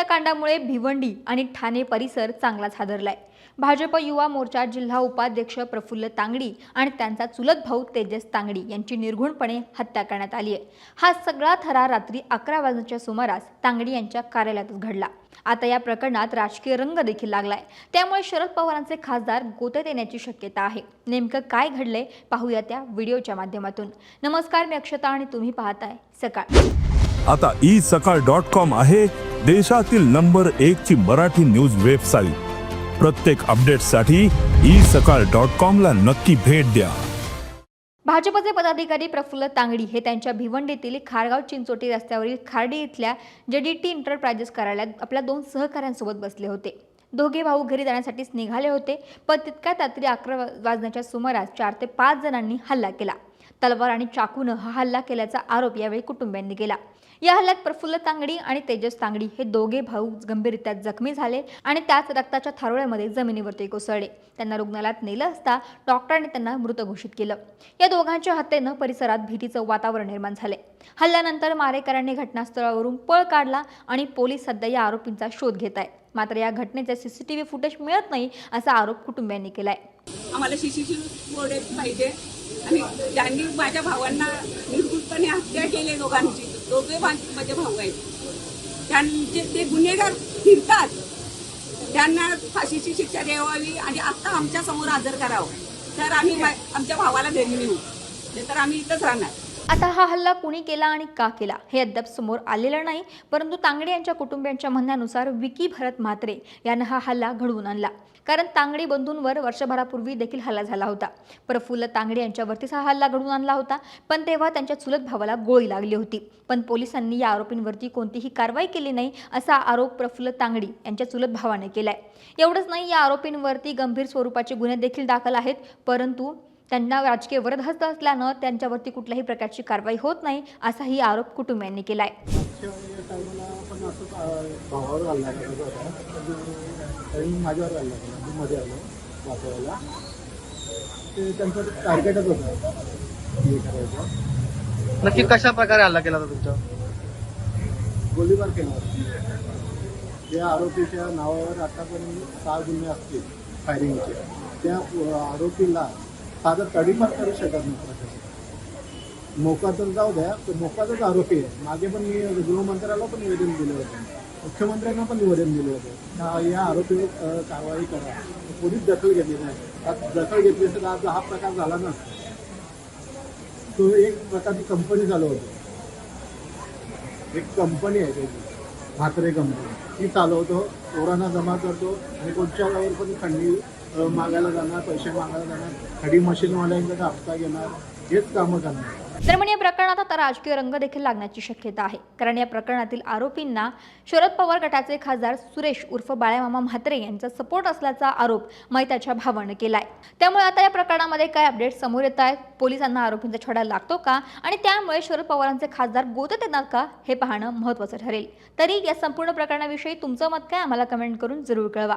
हत्याकांडामुळे भिवंडी आणि ठाणे परिसर चांगलाच हादरलाय. भाजप युवा मोर्चा जिल्हा उपाध्यक्ष प्रफुल्ल तांगडी आणि त्यांचा चुलत भाऊ तेजस तांगडी यांची निर्घुणपणे हत्या करण्यात आली आहे. हा सगळा थरार रात्री अकरा वाजण्याच्या सुमारास तांगडी यांच्या कार्यालयातच घडला. आता या प्रकरणात राजकीय रंग देखील लागलाय. त्यामुळे शरद पवारांचे खासदार गोत्यात येण्याची शक्यता आहे. नेमकं काय घडलंय पाहूया त्या व्हिडिओच्या माध्यमातून. नमस्कार मी अक्षता आणि तुम्ही पाहताय सकाळ. आता ई सकाळ डॉट कॉम आहे. देशातील नंबर एक ची मराठी न्यूज वेबसाईट. प्रत्येक अपडेटसाठी ई सकाळ डॉट कॉम ला नक्की भेट द्या. भाजपचे पदाधिकारी प्रफुल्ल तांगडी हे त्यांच्या भिवंडीतील खारगाव चिंचोटी रस्त्यावरील खार्डी इथल्या जेडीटी एंटरप्राइजेस कार्यालयात आपल्या दोन सहकाऱ्यांसोबत बसले होते. दोघे भाऊ घरी जाण्यासाठीच निघाले होते पण तितक्यात रात्री अकरा वाजण्याच्या सुमारास चार ते पाच जणांनी हल्ला केला. तलवार आणि चाकूनं हा हल्ला केल्याचा आरोप यावेळी कुटुंबियांनी केला. या हल्ल्यात प्रफुल्ल तांगडी आणि तेजस तांगडी हे दोघे भाऊ गंभीररित्या जखमी झाले आणि त्याच रक्ताच्या थारोळ्यामध्ये जमिनीवरती कोसळले. त्यांना रुग्णालयात नेलं असता डॉक्टरांनी त्यांना मृत घोषित केलं. या दोघांच्या हत्येनं परिसरात भीतीचं वातावरण निर्माण झाले. हल्ल्यानंतर मारेकऱ्यांनी घटनास्थळावरून पळ काढला आणि पोलीस सध्या या आरोपींचा शोध घेत आहेत. मात्र या घटनेचे सीसीटीव्ही फुटेज मिळत नाही असा आरोप कुटुंबियांनी केलाय. आम्हाला शिशिशी पाहिजे. आणि ज्यांनी माझ्या भावांना निर्भूतपणे हत्या केली दोघांची. दोघे माझे भाऊ आहेत. त्यांचे ते गुन्हेगार फिरतात त्यांना फाशीची शिक्षा द्यावी आणि आत्ता आमच्यासमोर हजर करावं. तर आम्ही आमच्या भावाला घरी नेऊ. नाही तर आम्ही इथंच राहणार. आता हा हल्ला कुणी केला आणि का केला हे अद्याप समोर आलेलं नाही परंतु तांगडे यांच्या कुटुंबियांच्या म्हणण्यानुसार विकी भरत म्हात्रे यानं हा हल्ला घडवून आणला. कारण तांगडी बंधूंवर वर्षभरापूर्वी देखील हल्ला झाला होता. प्रफुल्ल तांगडे यांच्यावरतीच हा हल्ला घडवून आणला होता पण तेव्हा त्यांच्या चुलत भावाला गोळी लागली होती. पण पोलिसांनी या आरोपींवरती कोणतीही कारवाई केली नाही असा आरोप प्रफुल्ल तांगडी यांच्या चुलत भावाने केलाय. एवढंच नाही या आरोपींवरती गंभीर स्वरूपाचे गुन्हे देखील दाखल आहेत परंतु त्यांना राजकीय वरदहस्त असल्यानं त्यांच्यावरती कुठल्याही प्रकारची कारवाई होत नाही असाही आरोप कुटुंबियांनी केला हे करायचं. नक्की कशा प्रकारे हल्ला केला होता तुमच्या गोळीबार केला त्या आरोपीच्या नावावर आतापर्यंत सहा गुन्हे असतील फायरिंगचे त्या आरोपीला आता तडीपार करू शकत नाही प्रशासन. मोका तर जाऊ द्या तर मोकाचाच आरोपी आहे मागे पण मी गृहमंत्र्याला पण निवेदन दिलं होतं. मुख्यमंत्र्यांना पण निवेदन दिलं होतं. या आरोपीवर कारवाई करा. पोलीस दखल घेतली नाही. आज दखल घेतली तर आज हा प्रकार झाला नसता तो एक प्रकारची कंपनी चालू होती. एक कंपनी आहे त्याची. म्हात्रे कंपनी. ती चालवतो पोरांना जमा करतो आणि कोणच्या वेळेवर पण खंडी मागायला जाणार पैसे मागायला जाणार खडी मशीनवाल्यांकडे हप्ता घेणार हेच कामं करणार. दरम्यान या प्रकरणात आता राजकीय रंग देखील लागण्याची शक्यता आहे. कारण या प्रकरणातील आरोपींना शरद पवार गटाचे खासदार सुरेश उर्फ बाळ्यामामा म्हात्रे यांचा सपोर्ट असल्याचा आरोप मैताच्या भावानं केलाय. त्यामुळे आता या प्रकरणामध्ये काय अपडेट समोर येत आहेत? पोलिसांना आरोपींचा छडा लागतो का? आणि त्यामुळे शरद पवारांचे खासदार गोतत येणार का? हे पाहणं महत्त्वाचं ठरेल. तरी या संपूर्ण प्रकरणाविषयी तुमचं मत काय? आम्हाला कमेंट करून जरूर कळवा.